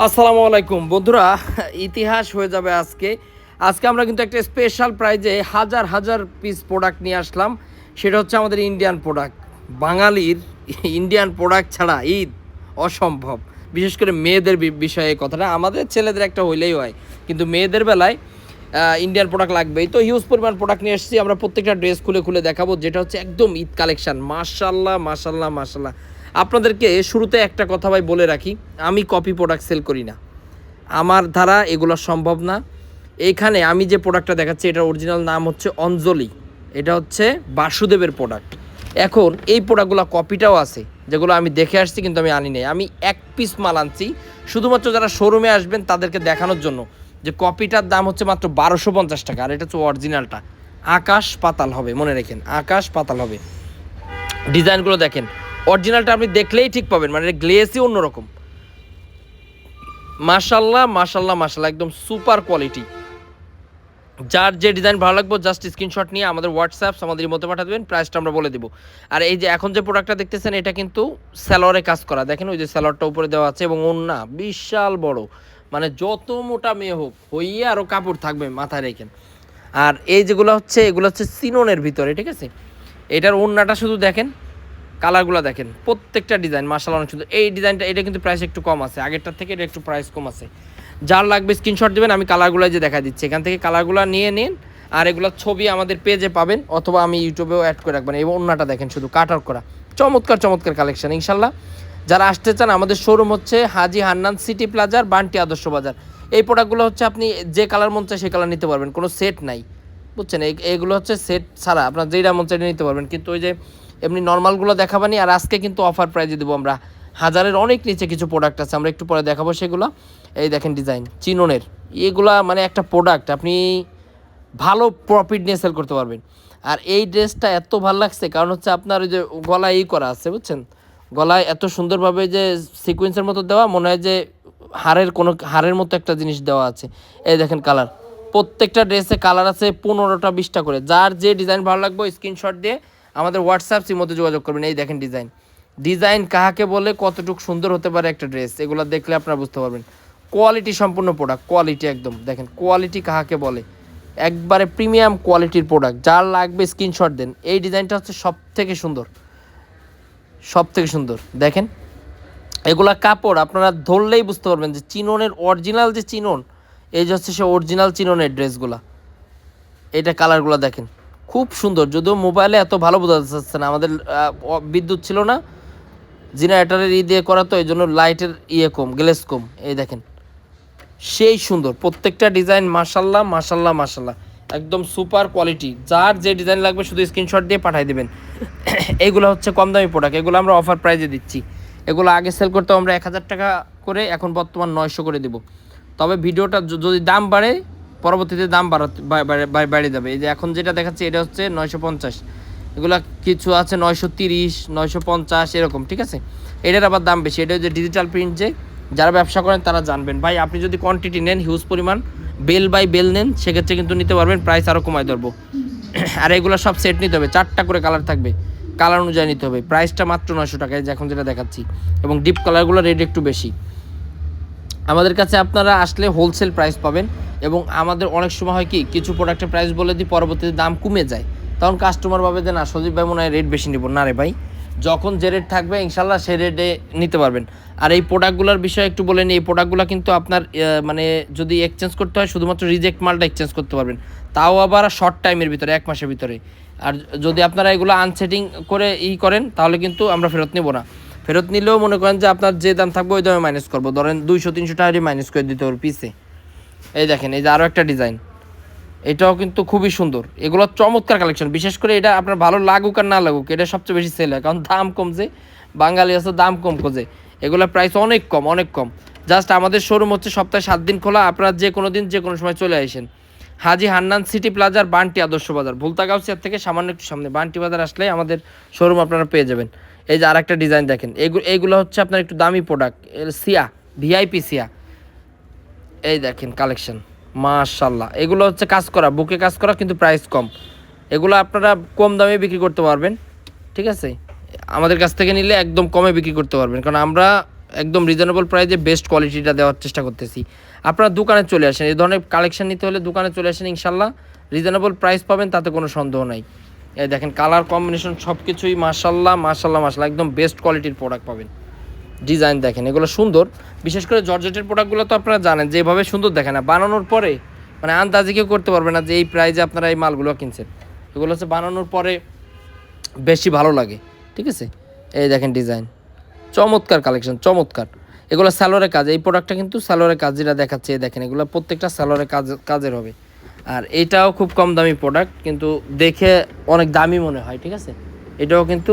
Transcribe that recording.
আসসালামু আলাইকুম। বন্ধুরা, ইতিহাস হয়ে যাবে আজকে। আজকে আমরা কিন্তু একটা স্পেশাল প্রাইজে হাজার হাজার পিস প্রোডাক্ট নিয়ে আসলাম। সেটা হচ্ছে আমাদের ইন্ডিয়ান প্রোডাক্ট বাঙালির ইন্ডিয়ান প্রোডাক্ট ছাড়া ঈদ অসম্ভব। বিশেষ করে মেয়েদের বিষয়ে কথাটা। আমাদের ছেলেদের একটা হইলেই হয়। কিন্তু মেয়েদের বেলায় ইন্ডিয়ান প্রোডাক্ট লাগবেই। তো হিউজ পরিমাণ প্রোডাক্ট নিয়ে এসেছি। আমরা প্রত্যেকটা ড্রেস খুলে খুলে দেখাবো। যেটা হচ্ছে একদম ঈদ কালেকশান মাশাল্লাহ মাশাল্লাহ মাশাল্লাহ আপনাদেরকে শুরুতে একটা কথা ভাই বলে রাখি, আমি কপি প্রোডাক্ট সেল করি না। আমার দ্বারা এগুলো সম্ভব না। এখানে আমি যে প্রোডাক্টটা দেখাচ্ছি, এটার অরিজিনাল নাম হচ্ছে অঞ্জলি। এটা হচ্ছে বাসুদেবের প্রোডাক্ট এখন এই প্রোডাক্টগুলো কপিটাও আছে, যেগুলো আমি দেখে আসছি কিন্তু আমি আনি নাই। আমি এক পিস মাল আনছি, শুধুমাত্র যারা শোরুমে আসবেন তাদেরকে দেখানোর জন্য যে কপিটার দাম হচ্ছে মাত্র বারোশো পঞ্চাশ টাকা, আর এটা হচ্ছে অরিজিনালটা আকাশ পাতাল হবে, মনে রেখেন, আকাশ পাতাল হবে। ডিজাইনগুলো দেখেন অরিজিনালটা আপনি দেখলেই ঠিক পাবেন মানে গ্লেসই অন্যরকম। মাশাল্লাহ মাশাল্লাহ মাশাল্লাহ, একদম সুপার কোয়ালিটি যার যে ডিজাইন ভালো লাগবে জাস্ট স্ক্রিনশট নিয়ে আমাদের হোয়াটসঅ্যাপ আমাদের মধ্যে পাঠা দেবেন প্রাইসটা আমরা বলে দেবো। আর এই যে এখন যে প্রোডাক্টটা দেখতেছেন, এটা কিন্তু স্যালোয়ারে কাজ করা। দেখেন ওই যে স্যালোয়ারটা উপরে দেওয়া আছে এবং ওন্না বিশাল বড়। মানে যত মোটা মেয়ে হোক, হইয়ে আরও কাপড় থাকবে মাথায় রেখেন আর এই যেগুলো হচ্ছে, এগুলো হচ্ছে সিনোনের ভিতরে, ঠিক আছে? এটার ওন্নাটা শুধু দেখেন কালারগুলো দেখেন, প্রত্যেকটা ডিজাইন মার্শাল অনেক সুন্দর। এই ডিজাইনটা, এটা কিন্তু প্রাইস একটু কম আছে, আগেরটার থেকে এটা একটু প্রাইস কম আছে। যার লাগবে স্ক্রিনশট দেবেন, আমি কালারগুলো যে দেখা দিচ্ছি। এখান থেকে কালারগুলো নিয়ে নিন, আর এগুলোর ছবি আমাদের পেজে পাবেন, অথবা আমি ইউটিউবেও অ্যাড করে রাখবেন। এবং অন্যটা দেখেন শুধু কাট আউট করা। চমৎকার চমৎকার কালেকশন ইনশাল্লাহ যারা আসতে চান, আমাদের শোরুম হচ্ছে হাজি হান্নান সিটি প্লাজার, বান্টি আদর্শ বাজার। এই প্রোডাক্টগুলো হচ্ছে আপনি যে কালার মন চায়, সেই কালার নিতে পারবেন, কোনো সেট নাই। বুঝছেন? এই- এইগুলো হচ্ছে সেট ছাড়া, আপনার যেটা মন চাইলে নিতে পারবেন। কিন্তু ওই যে এমনি নর্মালগুলো দেখাবানি আর আজকে কিন্তু অফার প্রাইজে দেবো আমরা হাজারের অনেক নিচে কিছু প্রোডাক্ট আছে, আমরা একটু পরে দেখাবো সেগুলো। এই দেখেন ডিজাইন চিননের। এগুলা মানে একটা প্রোডাক্ট আপনি ভালো প্রফিট নিয়ে সেল করতে পারবেন। আর এই ড্রেসটা এত ভালো লাগছে, কারণ হচ্ছে আপনার ওই যে গলায় এই করা আছে, বুঝছেন? গলায় এত সুন্দরভাবে যে সিকোয়েন্সের মতো দেওয়া, মনে হয় যে হাড়ের কোনো হাড়ের মতো একটা জিনিস দেওয়া আছে। এই দেখেন কালার প্রত্যেকটা ড্রেসে কালার আছে পনেরোটা, বিশটা করে। যার যে ডিজাইন ভালো লাগবে স্ক্রিনশট দিয়ে আমাদের হোয়াটসঅ্যাপ মধ্যে যোগাযোগ করবেন। এই দেখেন ডিজাইন ডিজাইন কাহাকে বলে, কতটুকু সুন্দর হতে পারে একটা ড্রেস এগুলো দেখলে আপনারা বুঝতে পারবেন। কোয়ালিটি সম্পূর্ণ প্রোডাক্ট কোয়ালিটি একদম। দেখেন কোয়ালিটি কাহাকে বলে? একবারে প্রিমিয়াম কোয়ালিটির প্রোডাক্ট যার লাগবে স্ক্রিনশট দেন। এই ডিজাইনটা হচ্ছে সব থেকে সুন্দর। সব থেকে সুন্দর। দেখেন, এগুলা কাপড় আপনারা ধরলেই বুঝতে পারবেন যে চিননের অরিজিনাল যে চিনন, এই যে হচ্ছে সে অরিজিনাল চিননের ড্রেসগুলা এটা কালারগুলো দেখেন। খুব সুন্দর। যদিও মোবাইলে এত ভালো বোঝা যাচ্ছে না, আমাদের বিদ্যুৎ ছিল না, জেনারেটারের ই দিয়ে করা তো এই জন্য লাইটের ইয়ে কম, গ্লেস কম, এই দেখেন। সেই সুন্দর, প্রত্যেকটা ডিজাইন মাসাল্লাহ মাসাল্লাহ মাসাল্লাহ একদম সুপার কোয়ালিটি, যার যে ডিজাইন লাগবে শুধু স্ক্রিনশট দিয়ে পাঠিয়ে দেবেন। এইগুলো হচ্ছে কম দামি প্রোডাক্ট এগুলো আমরা অফার প্রাইজে দিচ্ছি। এগুলো আগে সেল করতে আমরা এক হাজার টাকা করে, এখন বর্তমান নয়শো করে দেব। তবে ভিডিওটা যদি দাম বাড়ে পরবর্তীতে দাম বাড়াতে বা- বাড়ে- বাড়ে বাড়ে যাবে এই যে এখন যেটা দেখাচ্ছে, এটা হচ্ছে নয়শো পঞ্চাশ। এগুলা কিছু আছে নয়শো তিরিশ, নয়শো পঞ্চাশ, এরকম, ঠিক আছে? এটার আবার দাম বেশি। এটা যে ডিজিটাল প্রিন্ট যে যারা ব্যবসা করেন, তারা জানবেন। ভাই, আপনি যদি কোয়ান্টিটি নেন হিউজ পরিমাণ বেল বাই বেল নেন, সেক্ষেত্রে কিন্তু নিতে পারবেন প্রাইস আরও কমায় ধরবো। আর এগুলো সব সেট নিতে হবে। চারটা করে কালার থাকবে। কালার অনুযায়ী নিতে হবে। প্রাইসটা মাত্র নয়শো টাকা, এই যে এখন যেটা দেখাচ্ছি। এবং ডিপ কালারগুলো রেট একটু বেশি। আমাদের কাছে আপনারা আসলে হোলসেল প্রাইস পাবেন। এবং আমাদের অনেক সময় হয় কি, কিছু প্রোডাক্টের প্রাইস বলে দিই, পরবর্তীতে দাম কমে যায়। তখন কাস্টমার ভাবে যে, না, সজীব ভাই মনে হয় রেট বেশি নিব। না রে ভাই, যখন যে রেট থাকবে ইনশাল্লাহ সে রেটে নিতে পারবেন। আর এই প্রোডাক্টগুলোর বিষয়ে একটু বলে নিই, এই প্রোডাক্টগুলো কিন্তু আপনার মানে যদি এক্সচেঞ্জ করতে হয়, শুধুমাত্র রিজেক্ট মালটা এক্সচেঞ্জ করতে পারবেন। তাও আবার শর্ট টাইমের ভিতরে, এক মাসের ভিতরে। আর যদি আপনারা এগুলো আনসেটিং করে ই করেন, তাহলে কিন্তু আমরা ফেরত নেব না। ফেরত নিলেও মনে করেন যে, আপনার যে দাম থাকবে, ওই দামে মাইনাস করব। ধরেন দুইশো, তিনশো টাকা মাইনাস করে দিতে হবে পিসে এই দেখেন, এই যে আরও একটা ডিজাইন এটাও কিন্তু খুবই সুন্দর। এগুলো চমৎকার কালেকশন বিশেষ করে এটা আপনার ভালো লাগুক আর না লাগুক, এটা সবচেয়ে বেশি সেল হয়। কারণ দাম কমছে বাঙালি আছে, দাম কম খোঁজে। এগুলোর প্রাইস অনেক কম অনেক কম। জাস্ট আমাদের শোরুম হচ্ছে সপ্তাহে সাত দিন খোলা, আপনারা যে কোনো দিন, যে কোনো সময় চলে আসেন। হাজি হান্নান সিটি প্লাজার বান্টি আদর্শ বাজার। ভুলতাগাউসিয়ার থেকে সামান্য একটু সামনে। বান্টি বাজার আসলে আমাদের শোরুম আপনারা পেয়ে যাবেন। এই যে আরেকটা ডিজাইন দেখেন। এগুলো এইগুলো হচ্ছে আপনার একটু দামি প্রোডাক্ট সিয়া ভিআইপি সিয়া। এই দেখেন কালেকশন মাশাল্লাহ এগুলো হচ্ছে কাজ করা, বুকে কাজ করা, কিন্তু প্রাইস কম। এগুলো আপনারা কম দামে বিক্রি করতে পারবেন, ঠিক আছে? আমাদের কাছ থেকে নিলে একদম কমে বিক্রি করতে পারবেন, কারণ আমরা একদম রিজনেবল প্রাইসে বেস্ট কোয়ালিটিটা দেওয়ার চেষ্টা করতেছি। আপনারা দোকানে চলে আসেন, এই ধরনের কালেকশন নিতে হলে দোকানে চলে আসেন ইনশাল্লাহ রিজনেবল প্রাইস পাবেন, তাতে কোনো সন্দেহ নাই। এই দেখেন কালার কম্বিনেশন সব কিছুই মাশাল্লাহ মাশাল্লাহ মাশাল্লাহ একদম বেস্ট কোয়ালিটির প্রোডাক্ট পাবেন। ডিজাইন দেখেন, এগুলো সুন্দর। বিশেষ করে জর্জেটের প্রোডাক্টগুলো তো আপনারা জানেন যে এভাবে সুন্দর দেখেন না। বানানোর পরে মানে আন্দাজে কেউ করতে পারবে না যে এই প্রাইজে আপনারা এই মালগুলো কিনছেন। এগুলো হচ্ছে বানানোর পরে বেশি ভালো লাগে, ঠিক আছে? এই দেখেন ডিজাইন চমৎকার কালেকশন চমৎকার। এগুলো স্যালোরের কাজ, এই প্রোডাক্টটা কিন্তু স্যালোরের কাজ যেটা দেখাচ্ছে দেখেন, এগুলো প্রত্যেকটা স্যালোরের কাজ, কাজের হবে। আর এটাও খুব কম দামি প্রোডাক্ট কিন্তু দেখে অনেক দামি মনে হয়, ঠিক আছে? এটাও কিন্তু